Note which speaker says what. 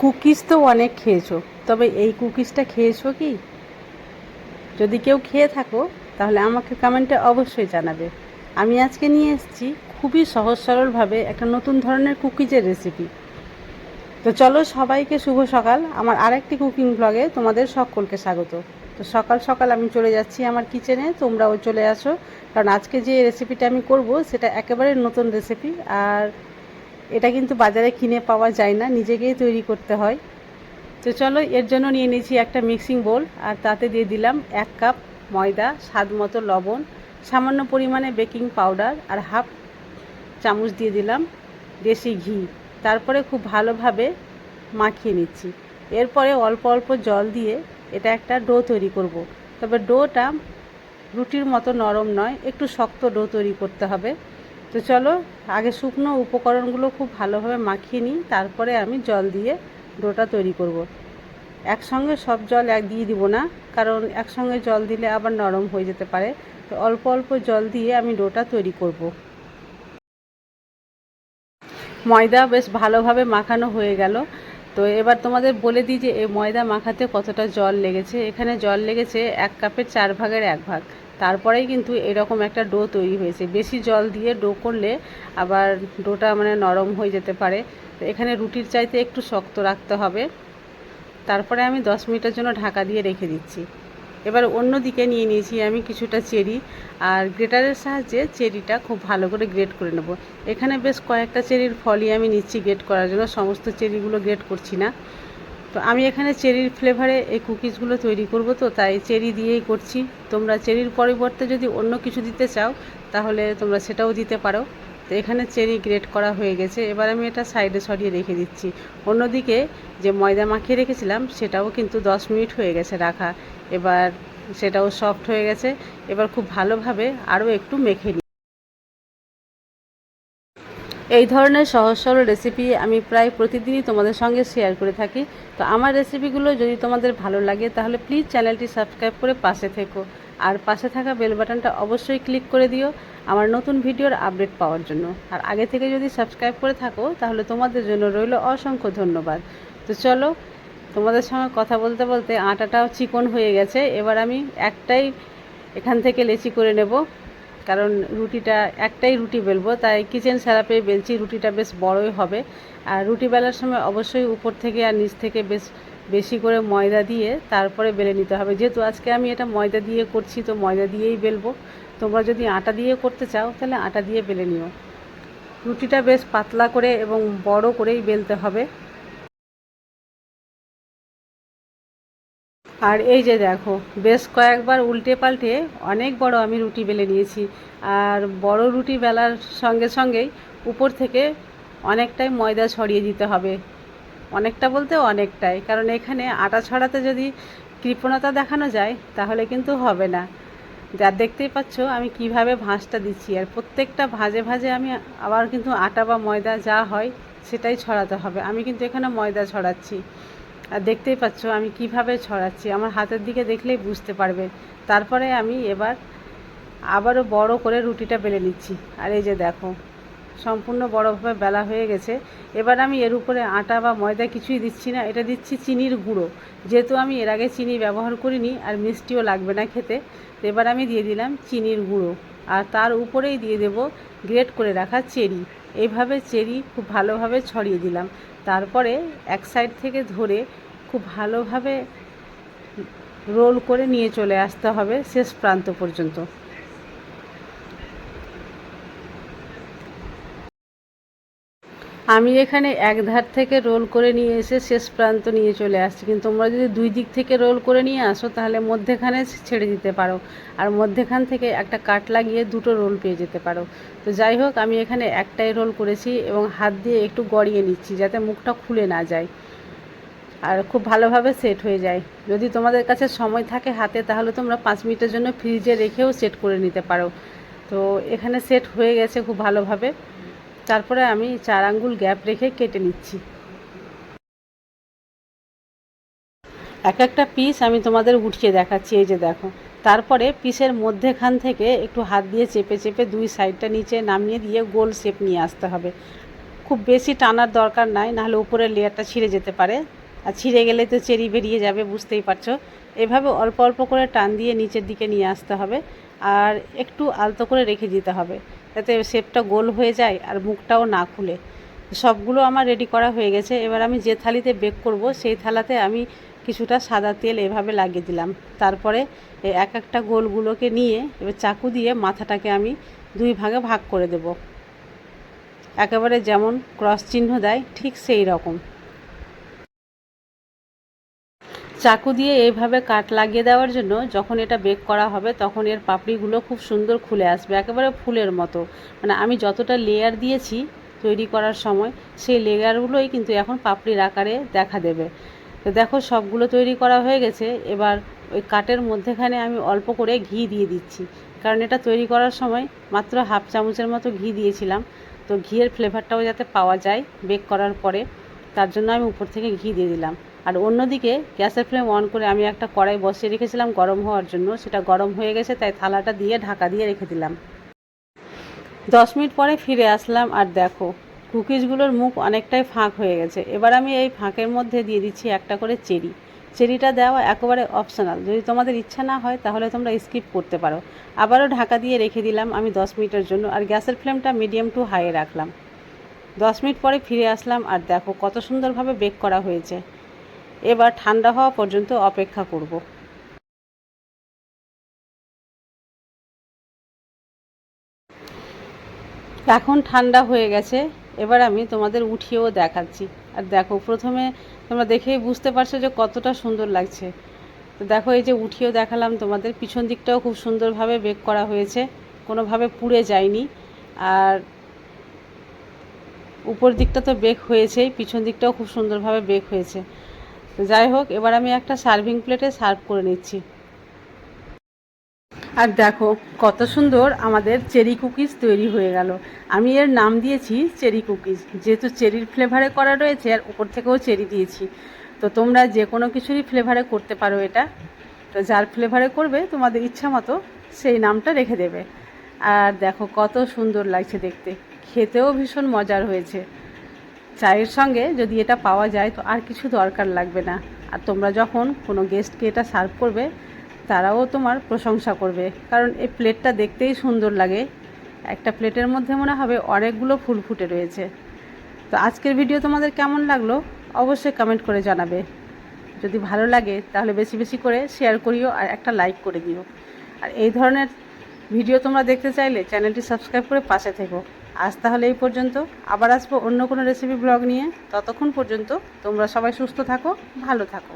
Speaker 1: Cookies তো অনেক খেয়েছো, তবে এই কুকিজটা খেয়েছো কি? যদি কেউ খেয়ে থাকো, তাহলে আমাকে কমেন্টে অবশ্যই জানাবে। আমি আজকে নিয়ে এসেছি খুবই সহজ সরলভাবে একটা নতুন ধরনের কুকিজের রেসিপি। তো চলো সবাইকে শুভ সকাল। আমার আরেকটি কুকিং ব্লগে তোমাদের সকলকে স্বাগত। তো সকাল সকাল আমি চলে যাচ্ছি আমার কিচেনে, তোমরাও চলে আসো। কারণ আজকে যে রেসিপিটা আমি করব, সেটা একেবারে নতুন রেসিপি। আর এটা কিন্তু বাজারে কিনে পাওয়া যায় না, নিজেকেই তৈরি করতে হয়। তো চলো, এর জন্য নিয়ে নিয়েছি একটা মিক্সিং বোল আর তাতে দিয়ে দিলাম এক কাপ ময়দা, স্বাদ মতো লবণ, সামান্য পরিমাণে বেকিং পাউডার আর হাফ চামচ দিয়ে দিলাম দেশি ঘি। তারপরে খুব ভালোভাবে মাখিয়ে নিচ্ছি। এরপরে অল্প অল্প জল দিয়ে এটা একটা ডো তৈরি করব। তবে ডোটা রুটির মতো নরম নয়, একটু শক্ত ডো তৈরি করতে হবে। তো চলো, আগে শুকনো উপকরণগুলো খুব ভালোভাবে মাখিয়ে নিই, তারপরে আমি জল দিয়ে ডোটা তৈরি করব। একসঙ্গে সব জল এক দিয়ে দিব না, কারণ একসঙ্গে জল দিলে আবার নরম হয়ে যেতে পারে তো অল্প অল্প জল দিয়ে আমি ডোটা তৈরি করব। ময়দা বেশ ভালোভাবে মাখানো হয়ে গেল তো এবার তোমাদের বলে দিই যে এই ময়দা মাখাতে কতটা জল লেগেছে। এখানে জল লেগেছে এক কাপের চার ভাগের এক ভাগ। তারপরেই কিন্তু এরকম একটা ডো তৈরি হয়েছে। বেশি জল দিয়ে ডো করলে আবার ডোটা মানে নরম হয়ে যেতে পারে। তো এখানে রুটির চাইতে একটু শক্ত রাখতে হবে। তারপরে আমি দশ মিনিটের জন্য ঢাকা দিয়ে রেখে দিচ্ছি। এবার অন্য দিকে নিয়ে নিয়েছি আমি কিছুটা চেরি, আর গ্রেটারের সাহায্যে চেরিটা খুব ভালো করে গ্রেট করে নেব। এখানে বেশ কয়েকটা চেরির ফলই আমি নিচ্ছি গ্রেট করার জন্য, সমস্ত চেরিগুলো গ্রেট করছি না। তো আমি এখানে চেরির ফ্লেভারে এই কুকিজগুলো তৈরি করব, তো তাই চেরি দিয়েই করছি। তোমরা চেরির পরিবর্তে যদি অন্য কিছু দিতে চাও, তাহলে তোমরা সেটাও দিতে পারো। তো এখানে চেরি গ্রেট করা হয়ে গেছে। এবার আমি এটা সাইডে সরিয়ে রেখে দিচ্ছি। অন্যদিকে যে ময়দা মাখিয়ে রেখেছিলাম, সেটাও কিন্তু দশ মিনিট হয়ে গেছে রাখা। এবার সেটাও সফট হয়ে গেছে। এবার খুব ভালোভাবে আরও একটু মেখে নিই এই ধরনের সহজ সরল রেসিপি আমি প্রায় প্রতিদিনই তোমাদের সঙ্গে শেয়ার করে থাকি। তো আমার রেসিপিগুলো যদি তোমাদের ভালো লাগে, তাহলে প্লিজ চ্যানেলটি সাবস্ক্রাইব করে পাশে থেকো। আর পাশে থাকা বেল বাটনটা অবশ্যই ক্লিক করে দিও আমার নতুন ভিডিওর আপডেট পাওয়ার জন্য। আর আগে থেকে যদি সাবস্ক্রাইব করে থাকো, তাহলে তোমাদের জন্য রইল অসংখ্য ধন্যবাদ। তো চলো, তোমাদের সঙ্গে কথা বলতে বলতে আটাটাও চিকন হয়ে গেছে। এবার আমি একটাই এখান থেকে লেচি করে নেব। কারণ রুটিটা, একটাই রুটি বেলবো, তাই কিচেন স্যারাপে বেলছি, রুটিটা বেশ বড়ই হবে। আর রুটি বেলার সময় অবশ্যই উপর থেকে আর নিচ থেকে বেশ বেশি করে ময়দা দিয়ে তারপরে বেলে নিতে হবে। যেহেতু আজকে আমি এটা ময়দা দিয়ে করছি, তো ময়দা দিয়েই বেলবো। তোমরা যদি আটা দিয়ে করতে চাও, তাহলে আটা দিয়ে বেলে নিও। রুটিটা বেশ পাতলা করে এবং বড় করেই বেলতে হবে। আর এই যে দেখো, বেশ কয়েকবার উল্টে পাল্টে অনেক বড় আমি রুটি বেলে নিয়েছি। আর বড় রুটি বেলার সঙ্গে সঙ্গেই উপর থেকে অনেকটাই ময়দা ছড়িয়ে দিতে হবে। অনেকটা বলতে অনেকটাই, কারণ এখানে আটা ছড়াতে যদি কৃপণতা দেখানো যায়, তাহলে কিন্তু হবে না। যা দেখতেই পাচ্ছ, আমি কীভাবে ভাঁজটা দিচ্ছি। আর প্রত্যেকটা ভাজে ভাজে আমি আবার কিন্তু আটা বা ময়দা যা হয়, সেটাই ছড়াতে হবে। আমি কিন্তু এখানে ময়দা ছড়াচ্ছি। আর দেখতেই পাচ্ছ, আমি কীভাবে ছড়াচ্ছি। আমার হাতের দিকে দেখলেই বুঝতে পারবে। তারপরে আমি এবার আবারও বড় করে রুটিটা বেলে নিচ্ছি। আর এই যে দেখো, সম্পূর্ণ বড়োভাবে বেলা হয়ে গেছে। এবার আমি এর উপরে আটা বা ময়দা কিছুই দিচ্ছি না। এটা দিচ্ছি চিনির গুঁড়ো। যেহেতু আমি এর আগে চিনি ব্যবহার করিনি আর মিষ্টিও লাগবে না খেতে তো এবার আমি দিয়ে দিলাম চিনির গুঁড়ো। আর তার উপরেই দিয়ে দেব গ্রেট করে রাখা চেরি। এইভাবে চেরি খুব ভালোভাবে ছড়িয়ে দিলাম। তারপরে এক সাইড থেকে ধরে খুব ভালোভাবে রোল করে নিয়ে চলে আসতে হবে শেষ প্রান্ত পর্যন্ত। আমি এখানে এক ধার থেকে রোল করে নিয়ে এসে শেষ প্রান্ত নিয়ে চলে আসছি। কিন্তু তোমরা যদি দুই দিক থেকে রোল করে নিয়ে আসো, তাহলে মধ্যেখানে ছেড়ে দিতে পারো। আর মধ্যেখান থেকে একটা কাট লাগিয়ে দুটো রোল পেয়ে যেতে পারো। তো যাই হোক, আমি এখানে একটাই রোল করেছি এবং হাত দিয়ে একটু গড়িয়ে নিচ্ছি যাতে মুখটা খুলে না যায়। আর খুব ভালোভাবে সেট হয়ে যায়। যদি তোমাদের কাছে সময় থাকে হাতে, তাহলে তোমরা পাঁচ মিনিটের জন্য ফ্রিজে রেখেও সেট করে নিতে পারো। তো এখানে সেট হয়ে গেছে খুব ভালোভাবে। তারপরে আমি চার আঙ্গুল গ্যাপ রেখে কেটে নিচ্ছি। এক একটা পিস আমি তোমাদের উঠিয়ে দেখাচ্ছি, এই যে দেখো। তারপরে পিসের মধ্যেখান থেকে একটু হাত দিয়ে চেপে চেপে দুই সাইডটা নিচে নামিয়ে দিয়ে গোল শেপ নিয়ে আসতে হবে। খুব বেশি টানার দরকার নাই, নাহলে উপরের লেয়ারটা ছিঁড়ে যেতে পারে। আর ছিঁড়ে গেলে তো চেরি বেরিয়ে যাবে, বুঝতেই পারছ। এভাবে অল্প অল্প করে টান দিয়ে নিচের দিকে নিয়ে আসতে হবে। আর একটু আলতো করে রেখে দিতে হবে। যাতে শেপটা গোল হয়ে যায় আর মুখটাও না খুলে। সবগুলো আমার রেডি করা হয়ে গেছে। এবার আমি যে থালিতে বেক করব, সেই থালাতে আমি কিছুটা সাদা তেল এভাবে লাগিয়ে দিলাম। তারপরে এক একটা গোলগুলোকে নিয়ে এবার চাকু দিয়ে মাথাটাকে আমি দুই ভাগে ভাগ করে দেব। একেবারে যেমন ক্রস চিহ্ন দেয়, ঠিক সেই রকম। চাকু দিয়ে এইভাবে কাট লাগিয়ে দেওয়ার জন্য যখন এটা বেক করা হবে, তখন এর পাপড়িগুলো খুব সুন্দর খুলে আসবে, একেবারে ফুলের মতো। মানে আমি যতটা লেয়ার দিয়েছি তৈরি করার সময়, সেই লেয়ারগুলোই কিন্তু এখন পাপড়ির আকারে দেখা দেবে। তো দেখো সবগুলো তৈরি করা হয়ে গেছে, এবার ওই কাটের মধ্যেখানে আমি অল্প করে ঘি দিয়ে দিচ্ছি। কারণ এটা তৈরি করার সময় মাত্র হাফ চামচের মতো ঘি দিয়েছিলাম, তো ঘিয়ের ফ্লেভারটাও যাতে পাওয়া যায় বেক করার পরে, তার জন্য আমি উপর থেকে ঘি দিয়ে দিলাম। আর অন্যদিকে গ্যাসের ফ্লেম অন করে আমি একটা কড়াই বসিয়ে রেখেছিলাম গরম হওয়ার জন্য। সেটা গরম হয়ে গেছে, তাই থালাটা দিয়ে ঢাকা দিয়ে রেখে দিলাম। দশ মিনিট পরে ফিরে আসলাম, আর দেখো, কুকিজগুলোর মুখ অনেকটাই ফাঁক হয়ে গেছে। এবার আমি এই ফাঁকের মধ্যে দিয়ে দিচ্ছি একটা করে চেরি। চেরিটা দেওয়া একেবারে অপশনাল যদি তোমাদের ইচ্ছা না হয়, তাহলে তোমরা স্কিপ করতে পারো। আবারও ঢাকা দিয়ে রেখে দিলাম আমি দশ মিনিটের জন্য, আর গ্যাসের ফ্লেমটা মিডিয়াম টু হাইয়ে রাখলাম। দশ মিনিট পরে ফিরে আসলাম, আর দেখো কত সুন্দরভাবে বেক করা হয়েছে। এবার ঠান্ডা হওয়া পর্যন্ত অপেক্ষা করব। এখন ঠান্ডা হয়ে গেছে, এবার আমি তোমাদের উঠিয়েও দেখাচ্ছি। আর দেখো, প্রথমে তোমরা দেখেই বুঝতে পারছ যে কতটা সুন্দর লাগছে। তো দেখো, এই যে উঠিয়েও দেখালাম তোমাদের, পিছন দিকটাও খুব সুন্দরভাবে বেক করা হয়েছে, কোনোভাবে পুড়ে যায়নি। আর উপর দিকটা তো বেক হয়েছেই, পিছন দিকটাও খুব সুন্দরভাবে বেক হয়েছে। যাই হোক, এবার আমি একটা সার্ভিং প্লেটে সার্ভ করে নিচ্ছি। আর দেখো, কত সুন্দর আমাদের চেরি কুকিজ তৈরি হয়ে গেল। আমি এর নাম দিয়েছি চেরি কুকিজ যেহেতু চেরির ফ্লেভারে করা রয়েছে, আর উপর থেকেও চেরি দিয়েছি। তো তোমরা যে কোনো কিছুরই ফ্লেভারে করতে পারো এটা। তো যার ফ্লেভারে করবে, তোমাদের ইচ্ছা মতো সেই নামটা রেখে দেবে। আর দেখো, কত সুন্দর লাগছে দেখতে। খেতেও ভীষণ মজার হয়েছে। চায়ের সঙ্গে যদি এটা পাওয়া যায় তো আর কিছু দরকার লাগবে না। আর তোমরা যখন কোনো গেস্টকে এটা সার্ভ করবে, তারাও তোমার প্রশংসা করবে। কারণ এই প্লেটটা দেখতেই সুন্দর লাগে। একটা প্লেটের মধ্যে মনে হবে অনেকগুলো ফুল ফুটে রয়েছে। তো আজকের ভিডিও তোমাদের কেমন লাগল অবশ্যই কমেন্ট করে জানাবে। যদি ভালো লাগে তাহলে বেশি বেশি করে শেয়ার করিও আর একটা লাইক করে দিও। আর এই ধরনের ভিডিও তোমরা দেখতে চাইলে চ্যানেলটি সাবস্ক্রাইব করে পাশে থেকো। আজ তাহলে এই পর্যন্ত। আবার আসব অন্য কোনো রেসিপি ব্লগ নিয়ে। ততক্ষণ পর্যন্ত তোমরা সবাই সুস্থ থাকো, ভালো থাকো।